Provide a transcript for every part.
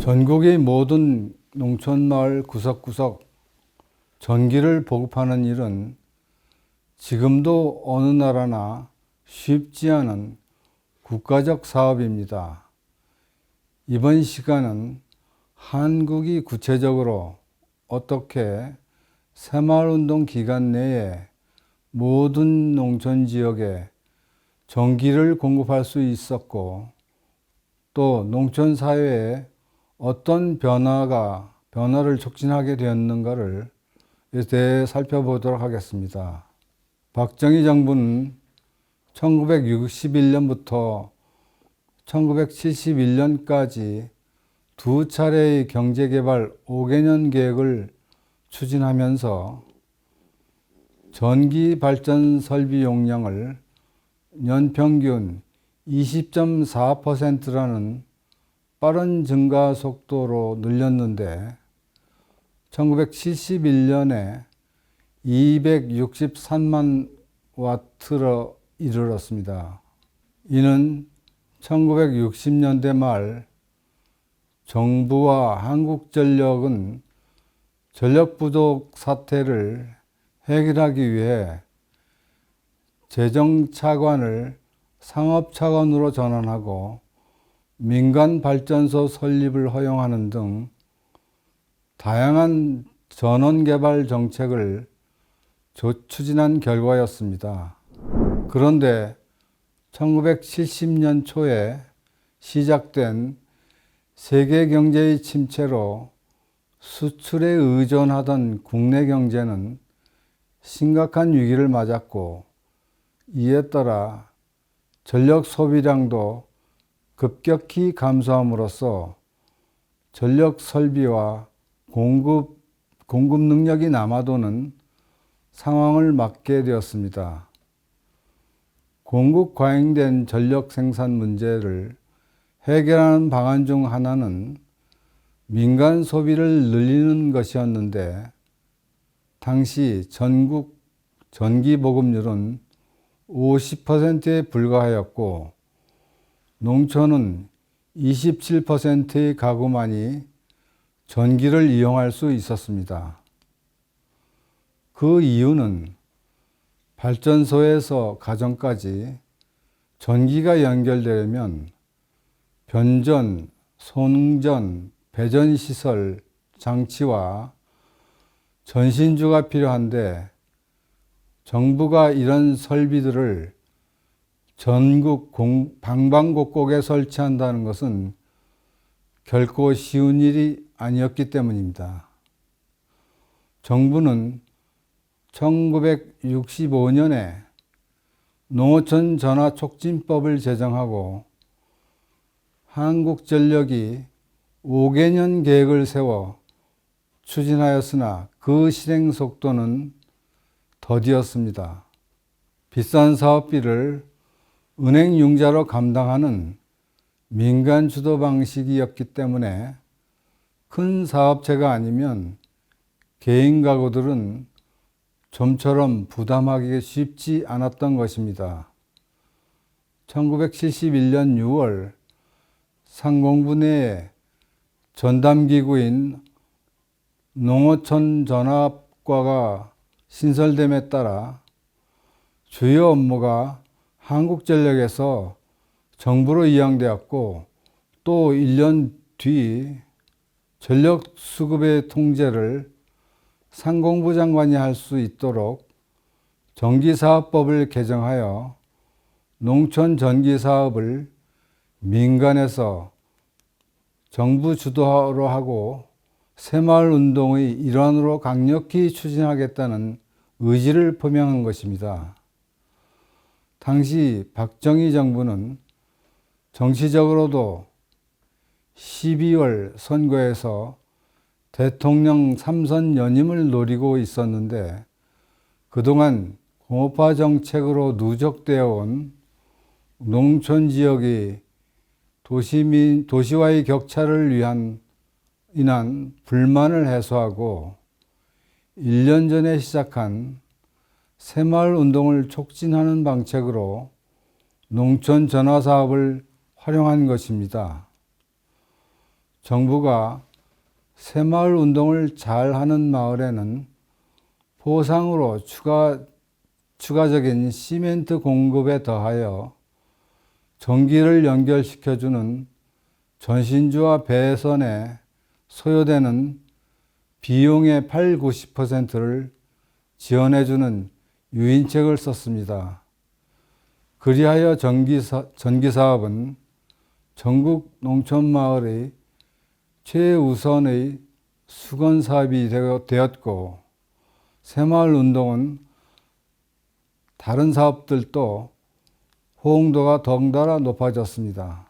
전국의 모든 농촌 마을 구석구석 전기를 보급하는 일은 지금도 어느 나라나 쉽지 않은 국가적 사업입니다. 이번 시간은 한국이 구체적으로 어떻게 새마을운동 기간 내에 모든 농촌 지역에 전기를 공급할 수 있었고 또 농촌 사회에 어떤 변화가 변화를 촉진하게 되었는가를 대해 살펴보도록 하겠습니다. 박정희 정부는 1961년부터 1971년까지 두 차례의 경제개발 5개년 계획을 추진하면서 전기 발전 설비 용량을 연평균 20.4%라는 빠른 증가 속도로 늘렸는데 1971년에 263만 와트로 이르렀습니다. 이는 1960년대 말 정부와 한국전력은 전력 부족 사태를 해결하기 위해 재정 차관을 상업 차관으로 전환하고 민간 발전소 설립을 허용하는 등 다양한 전원 개발 정책을 추진한 결과였습니다. 그런데 1970년 초에 시작된 세계 경제의 침체로 수출에 의존하던 국내 경제는 심각한 위기를 맞았고 이에 따라 전력 소비량도 급격히 감소함으로써 전력 설비와 공급, 공급 능력이 남아도는 상황을 맞게 되었습니다. 공급 과잉된 전력 생산 문제를 해결하는 방안 중 하나는 민간 소비를 늘리는 것이었는데 당시 전국 전기 보급률은 50%에 불과하였고 농촌은 27%의 가구만이 전기를 이용할 수 있었습니다. 그 이유는 발전소에서 가정까지 전기가 연결되려면 변전, 송전, 배전 시설, 장치와 전신주가 필요한데 정부가 이런 설비들을 전국 공, 방방곡곡에 설치한다는 것은 결코 쉬운 일이 아니었기 때문입니다. 정부는 1965년에 농어촌 전화 촉진법을 제정하고 한국전력이 5개년 계획을 세워 추진하였으나 그 실행 속도는 더디었습니다. 비싼 사업비를 은행 융자로 감당하는 민간 주도 방식이었기 때문에 큰 사업체가 아니면 개인 가구들은 좀처럼 부담하기 쉽지 않았던 것입니다. 1971년 6월 상공부 내에 전담기구인 농어촌 전압과가 신설됨에 따라 주요 업무가 한국전력에서 정부로 이양되었고 또 1년 뒤 전력 수급의 통제를 상공부 장관이 할 수 있도록 전기사업법을 개정하여 농촌 전기사업을 민간에서 정부 주도로 하고 새마을 운동의 일환으로 강력히 추진하겠다는 의지를 표명한 것입니다. 당시 박정희 정부는 정치적으로도 12월 선거에서 대통령 3선 연임을 노리고 있었는데 그동안 공업화 정책으로 누적되어 온 농촌 지역의 도시민, 도시와의 격차를 위한 인한 불만을 해소하고 1년 전에 시작한 새마을 운동을 촉진하는 방책으로 농촌 전화 사업을 활용한 것입니다. 정부가 새마을 운동을 잘 하는 마을에는 보상으로 추가, 추가적인 시멘트 공급에 더하여 전기를 연결시켜주는 전신주와 배선에 소요되는 비용의 8, 90%를 지원해주는 유인책을 썼습니다. 그리하여 전기사, 전기사업은 전국 농촌마을의 최우선의 수건 사업이 되었고, 새마을 운동은 다른 사업들도 호응도가 덩달아 높아졌습니다.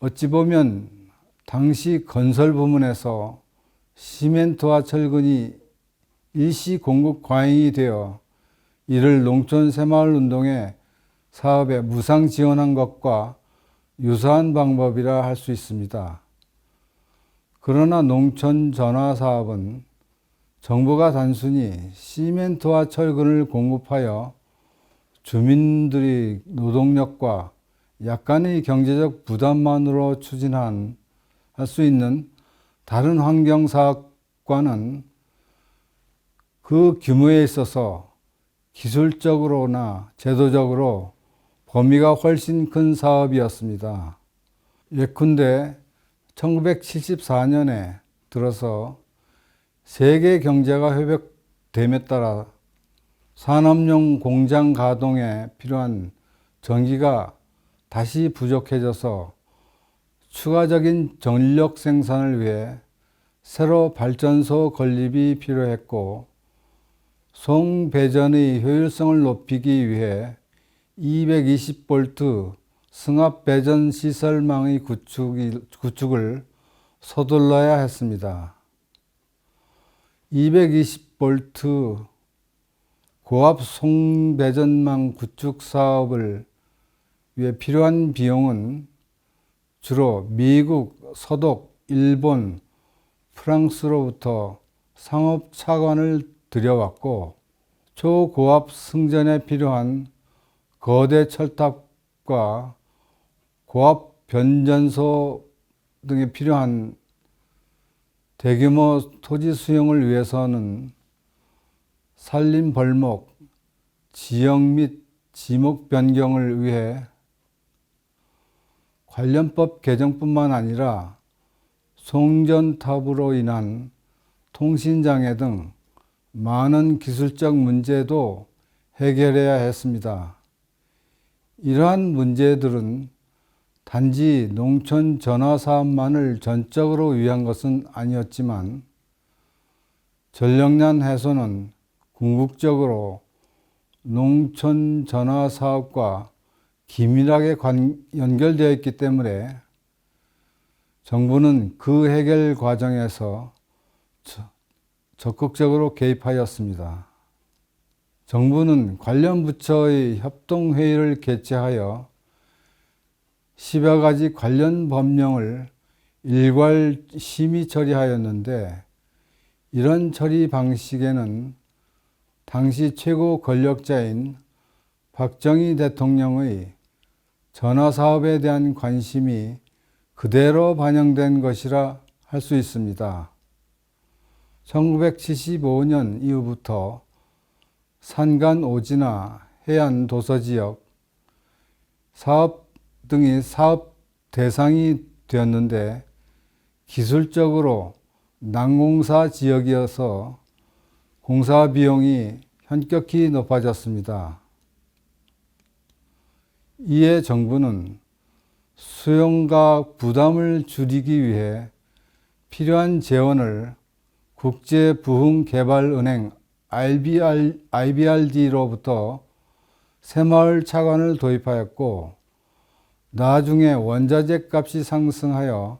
어찌 보면 당시 건설 부문에서 시멘트와 철근이 일시 공급 과잉이 되어 이를 농촌 새마을 운동의 사업에 무상 지원한 것과 유사한 방법이라 할 수 있습니다. 그러나 농촌 전화 사업은 정부가 단순히 시멘트와 철근을 공급하여 주민들이 노동력과 약간의 경제적 부담만으로 추진한 할 수 있는 다른 환경 사업과는 그 규모에 있어서 기술적으로나 제도적으로 범위가 훨씬 큰 사업이었습니다. 예컨대 1974년에 들어서 세계 경제가 회복됨에 따라 산업용 공장 가동에 필요한 전기가 다시 부족해져서 추가적인 전력 생산을 위해 새로 발전소 건립이 필요했고 송배전의 효율성을 높이기 위해 220V 승합 배전 시설망의 구축이, 구축을 서둘러야 했습니다. 220V 고압 송배전망 구축 사업을 위해 필요한 비용은 주로 미국, 서독, 일본, 프랑스로부터 상업 차관을 들여왔고 초고압 승전에 필요한 거대 철탑과 고압 변전소 등에 필요한 대규모 토지 수용을 위해서는 산림 벌목, 지역 및 지목 변경을 위해 관련법 개정뿐만 아니라 송전탑으로 인한 통신장애 등 많은 기술적 문제도 해결해야 했습니다. 이러한 문제들은 단지 농촌 전화 사업만을 전적으로 위한 것은 아니었지만 전력난 해소는 궁극적으로 농촌 전화 사업과 긴밀하게 관, 연결되어 있기 때문에 정부는 그 해결 과정에서 적극적으로 개입하였습니다. 정부는 관련 부처의 협동회의를 개최하여 10여 가지 관련 법령을 일괄 심의 처리하였는데 이런 처리 방식에는 당시 최고 권력자인 박정희 대통령의 전화 사업에 대한 관심이 그대로 반영된 것이라 할 수 있습니다. 1975년 이후부터 산간 오지나 해안 도서 지역 사업 등이 사업 대상이 되었는데 기술적으로 난공사 지역이어서 공사 비용이 현격히 높아졌습니다. 이에 정부는 수용과 부담을 줄이기 위해 필요한 재원을 국제부흥개발은행 IBR, IBRD로부터 새마을 차관을 도입하였고 나중에 원자재 값이 상승하여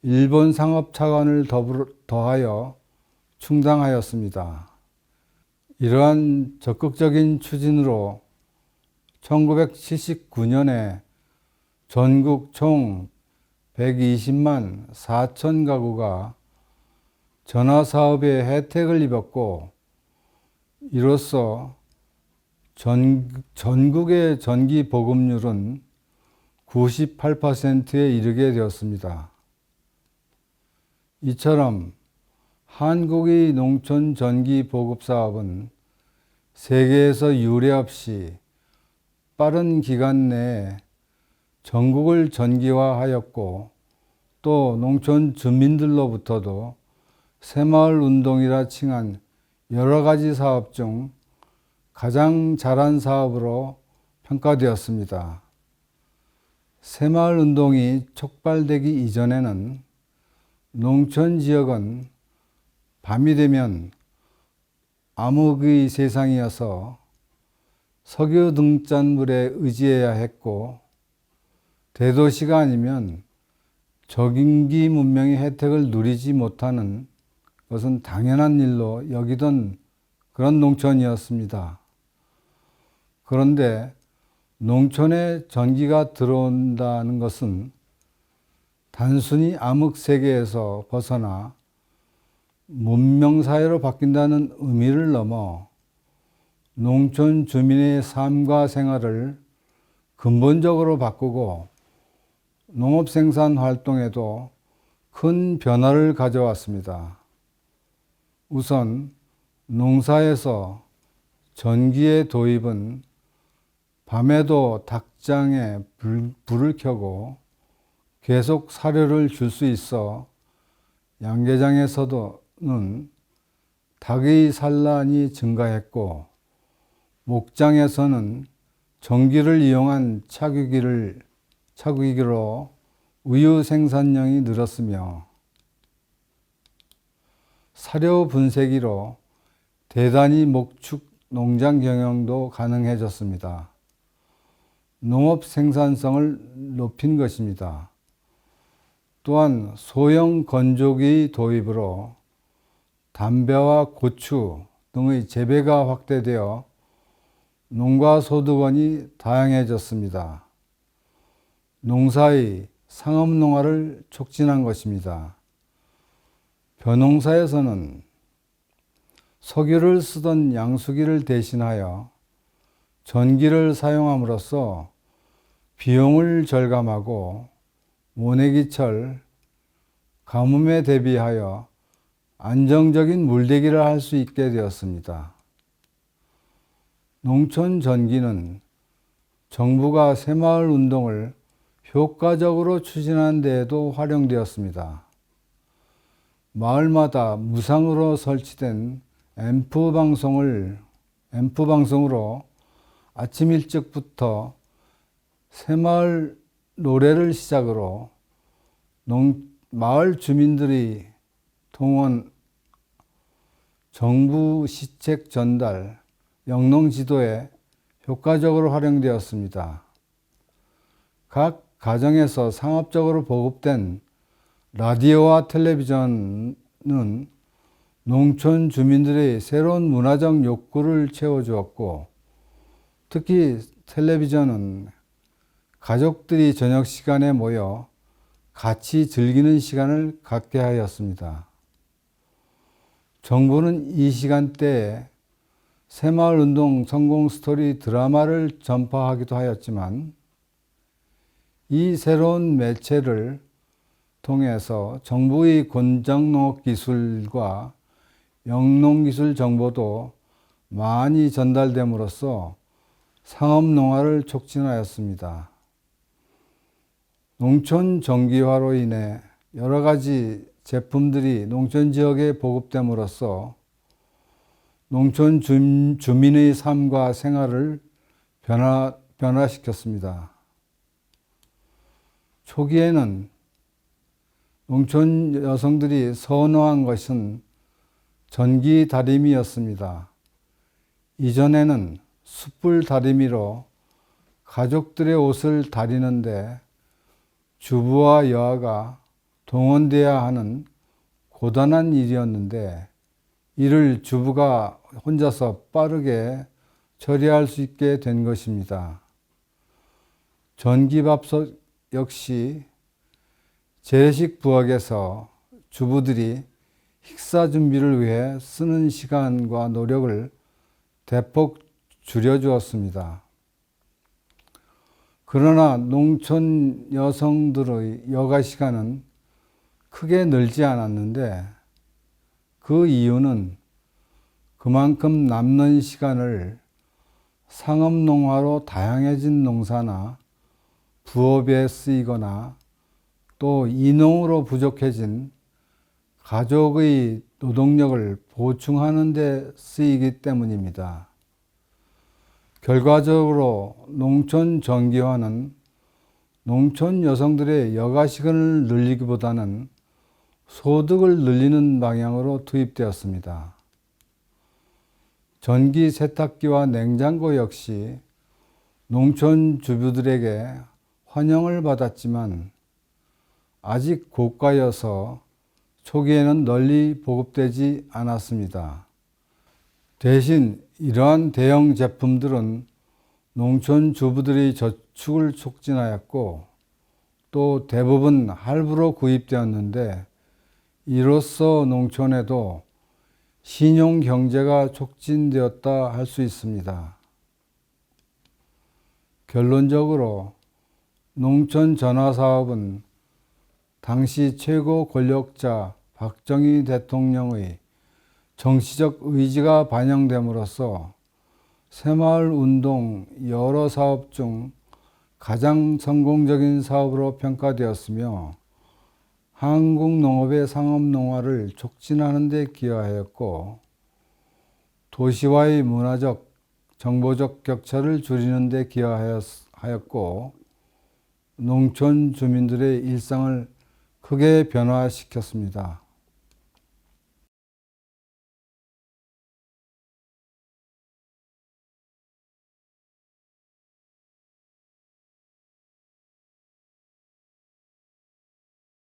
일본 상업 차관을 더하여 충당하였습니다. 이러한 적극적인 추진으로 1979년에 전국 총 120만 4천 가구가 전화 사업에 혜택을 입었고 이로써 전, 전국의 전기 보급률은 98%에 이르게 되었습니다. 이처럼 한국의 농촌 전기 보급 사업은 세계에서 유례 없이 빠른 기간 내에 전국을 전기화하였고 또 농촌 주민들로부터도 새마을 운동이라 칭한 여러 가지 사업 중 가장 잘한 사업으로 평가되었습니다. 새마을 운동이 촉발되기 이전에는 농촌 지역은 밤이 되면 암흑의 세상이어서 석유 등잔물에 의지해야 했고 대도시가 아니면 저긴기 문명의 혜택을 누리지 못하는 것은 당연한 일로 여기던 그런 농촌이었습니다. 그런데 농촌에 전기가 들어온다는 것은 단순히 암흑 세계에서 벗어나 문명 사회로 바뀐다는 의미를 넘어 농촌 주민의 삶과 생활을 근본적으로 바꾸고 농업 생산 활동에도 큰 변화를 가져왔습니다. 우선 농사에서 전기의 도입은 밤에도 닭장에 불, 불을 켜고 계속 사료를 줄 수 있어 양계장에서는 닭의 산란이 증가했고 목장에서는 전기를 이용한 차규기를 차규기로 우유 생산량이 늘었으며 사료 분쇄기로 대단히 목축 농장 경영도 가능해졌습니다. 농업 생산성을 높인 것입니다. 또한 소형 건조기 도입으로 담배와 고추 등의 재배가 확대되어 농가 소득원이 다양해졌습니다. 농사의 상업농화를 촉진한 것입니다. 벼농사에서는 석유를 쓰던 양수기를 대신하여 전기를 사용함으로써 비용을 절감하고 모내기철 가뭄에 대비하여 안정적인 물대기를 할 수 있게 되었습니다. 농촌 전기는 정부가 새마을 운동을 효과적으로 추진하는 데에도 활용되었습니다. 마을마다 무상으로 설치된 앰프 방송을 앰프 방송으로 아침 일찍부터 새마을 노래를 시작으로 농, 마을 주민들이 동원 정부 시책 전달, 영농 지도에 효과적으로 활용되었습니다. 각 가정에서 상업적으로 보급된 라디오와 텔레비전은 농촌 주민들의 새로운 문화적 욕구를 채워주었고, 특히 텔레비전은 가족들이 저녁 시간에 모여 같이 즐기는 시간을 갖게 하였습니다. 정부는 이 시간대에 새마을 운동 성공 스토리 드라마를 전파하기도 하였지만 이 새로운 매체를 통해서 정부의 권장농업 기술과 영농기술 정보도 많이 전달됨으로써 상업농화를 촉진하였습니다. 농촌 전기화로 인해 여러 가지 제품들이 농촌 지역에 보급됨으로써 농촌 주민의 삶과 생활을 변화, 변화시켰습니다. 초기에는 농촌 여성들이 선호한 것은 전기 다리미였습니다. 이전에는 숯불 다리미로 가족들의 옷을 다리는데 주부와 여아가 동원돼야 하는 고단한 일이었는데 이를 주부가 혼자서 빠르게 처리할 수 있게 된 것입니다. 전기밥솥 역시 재래식 부엌에서 주부들이 식사 준비를 위해 쓰는 시간과 노력을 대폭 줄여주었습니다. 그러나 농촌 여성들의 여가 시간은 크게 늘지 않았는데 그 이유는 그만큼 남는 시간을 상업농화로 다양해진 농사나 부업에 쓰이거나 또 인농으로 부족해진 가족의 노동력을 보충하는 데 쓰이기 때문입니다. 결과적으로 농촌 정기화는 농촌 여성들의 여가 시간을 늘리기보다는 소득을 늘리는 방향으로 투입되었습니다. 전기 세탁기와 냉장고 역시 농촌 주부들에게 환영을 받았지만 아직 고가여서 초기에는 널리 보급되지 않았습니다. 대신 이러한 대형 제품들은 농촌 주부들의 저축을 촉진하였고 또 대부분 할부로 구입되었는데 이로써 농촌에도 신용 경제가 촉진되었다 할 수 있습니다. 결론적으로 농촌 전화 사업은 당시 최고 권력자 박정희 대통령의 정치적 의지가 반영됨으로써 새마을 운동 여러 사업 중 가장 성공적인 사업으로 평가되었으며 한국 농업의 상업 농화를 촉진하는 데 기여하였고 도시와의 문화적 정보적 격차를 줄이는 데 기여하였고 농촌 주민들의 일상을 크게 변화시켰습니다.